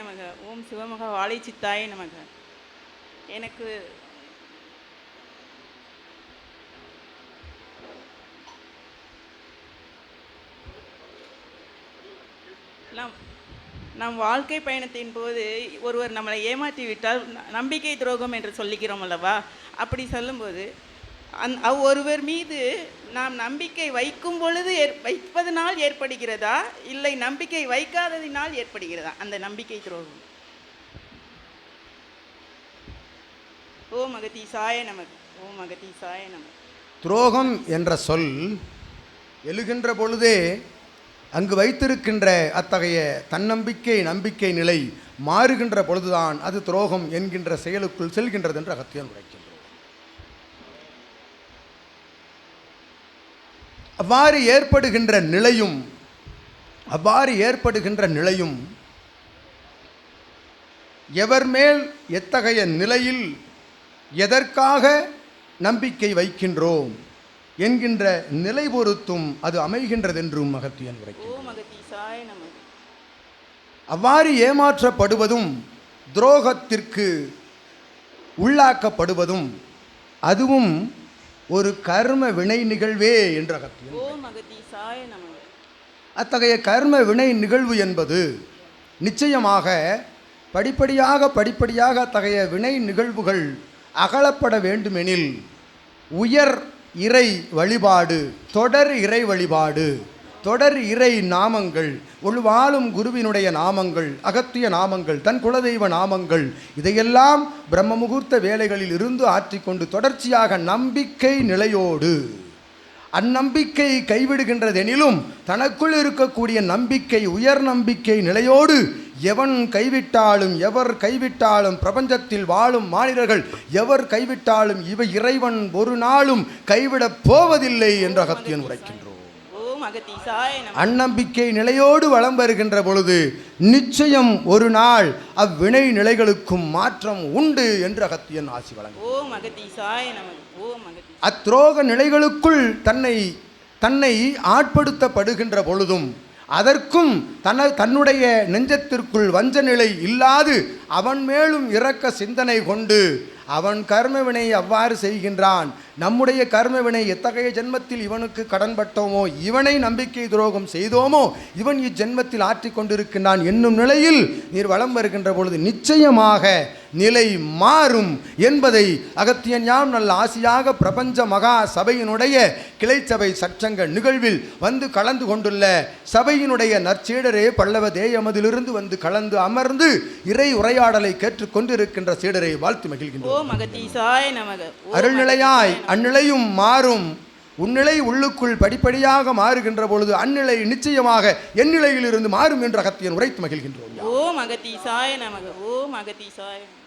நமக. ஓம் சிவமக வாழை சித்தாய நமக. எனக்கு நம் நம் வாழ்க்கை பயணத்தின் போது ஒருவர் நம்மளை ஏமாற்றி விட்டால் நம்பிக்கை துரோகம் என்று சொல்லிக்கிறோம் அல்லவா? அப்படி சொல்லும்போது அந் அவ் ஒருவர் மீது நாம் நம்பிக்கை வைக்கும் பொழுது ஏற் வைப்பதனால் ஏற்படுகிறதா? இல்லை நம்பிக்கை வைக்காததினால் ஏற்படுகிறதா? அந்த நம்பிக்கை துரோகம். ஓ மகதி சாய நமக்கு ஓ மகதி சாய நமக்கு துரோகம் என்ற சொல் எழுகின்ற பொழுதே அங்கு வைத்திருக்கின்ற அத்தகைய தன்னம்பிக்கை நம்பிக்கை நிலை மாறுகின்ற பொழுதுதான் அது துரோகம் என்கின்ற செயலுக்குள் செல்கின்றது என்று அகத்தியன் உரைக்கும் அவ்வாறு ஏற்படுகின்ற நிலையும் அவ்வாறு ஏற்படுகின்ற நிலையும் எவர் மேல் எத்தகைய நிலையில் எதற்காக நம்பிக்கை வைக்கின்றோம் என்கின்ற நிலை பொறுத்தும் அது அமைகின்றதென்றும் அகத்தியன் உரைக்கும் ஓ மகதி சாய நமக்கு அவ்வாறு ஏமாற்றப்படுவதும் துரோகத்திற்கு உள்ளாக்கப்படுவதும் அதுவும் ஒரு கர்ம வினை நிகழ்வே என்ற நமக்கு அத்தகைய கர்ம வினை நிகழ்வு என்பது நிச்சயமாக படிப்படியாக படிப்படியாக அத்தகைய வினை நிகழ்வுகள் அகலப்பட வேண்டுமெனில் உயர் இறை வழிபாடு தொடர் இறை வழிபாடு தொடர் இறை நாமங்கள் ஒரு வாழும் குருவினுடைய நாமங்கள் அகத்திய நாமங்கள் தன் குலதெய்வ நாமங்கள் இதையெல்லாம் பிரம்ம முகூர்த்த வேலைகளில் இருந்து ஆற்றிக்கொண்டு தொடர்ச்சியாக நம்பிக்கை நிலையோடு அந்நம்பிக்கை கைவிடுகின்றதெனிலும் தனக்குள் இருக்கக்கூடிய நம்பிக்கை உயர் நம்பிக்கை நிலையோடு எவன் கைவிட்டாலும் எவர் கைவிட்டாலும் பிரபஞ்சத்தில் வாழும் மாநிலர்கள் எவர் கைவிட்டாலும் இவை இறைவன் ஒரு நாளும் கைவிடப் போவதில்லை என்று அகத்தியன் உரைக்கின்றோம் ஓ மகதி சாய நமக்கு அந்நம்பிக்கை நிலையோடு வலம் வருகின்ற பொழுது நிச்சயம் ஒரு நாள் அவ்வினை நிலைகளுக்கும் மாற்றம் உண்டு என்று அகத்தியன் ஆசி வழங்க. ஓ மகதி சாய நமக்கு ஓ மகதி அத்ரோக நிலைகளுக்குள் தன்னை தன்னை ஆட்படுத்தப்படுகின்ற பொழுதும் அதற்கும் தன தன்னுடைய நெஞ்சத்திற்குள் வஞ்ச நிலை இல்லாது அவன் மேலும் இரக்க சிந்தனை கொண்டு அவன் கர்மவினை அவ்வாறு செய்கின்றான். நம்முடைய கர்மவினை எத்தகைய ஜென்மத்தில் இவனுக்கு கடன்பட்டோமோ இவனை நம்பிக்கை துரோகம் செய்தோமோ இவன் இஜென்மத்தில் ஆற்றிக் கொண்டிருக்கின்றான் என்னும் நிலையில் நீர் வலம் வருகின்ற பொழுது நிச்சயமாக நிலை மாறும் என்பதை அகத்தியன் யாம் நல்ல ஆசியாக பிரபஞ்ச மகா சபையினுடைய கிளைச்சபை சற்றங்க நிகழ்வில் வந்து கலந்து கொண்டுள்ள சபையினுடைய நற்சீடரே பல்லவ தேயமதிலிருந்து வந்து கலந்து அமர்ந்து இறை உரையாடலை கேட்டுக்கொண்டிருக்கின்ற சீடரை வாழ்த்து மகிழ்கின்றோம். மகதி சாய நமக. அருள்நிலையாய் அந்நிலையும் மாறும். உன்னிலை உள்ளுக்குள் படிப்படியாக மாறுகின்ற பொழுது அந்நிலை நிச்சயமாக என் நிலையிலிருந்து மாறும் என்று அகத்தியன் உரைத்து மகிழ்கின்றோம். ஓ மகதி சாய நமக. ஓ மகதி சாய நமக.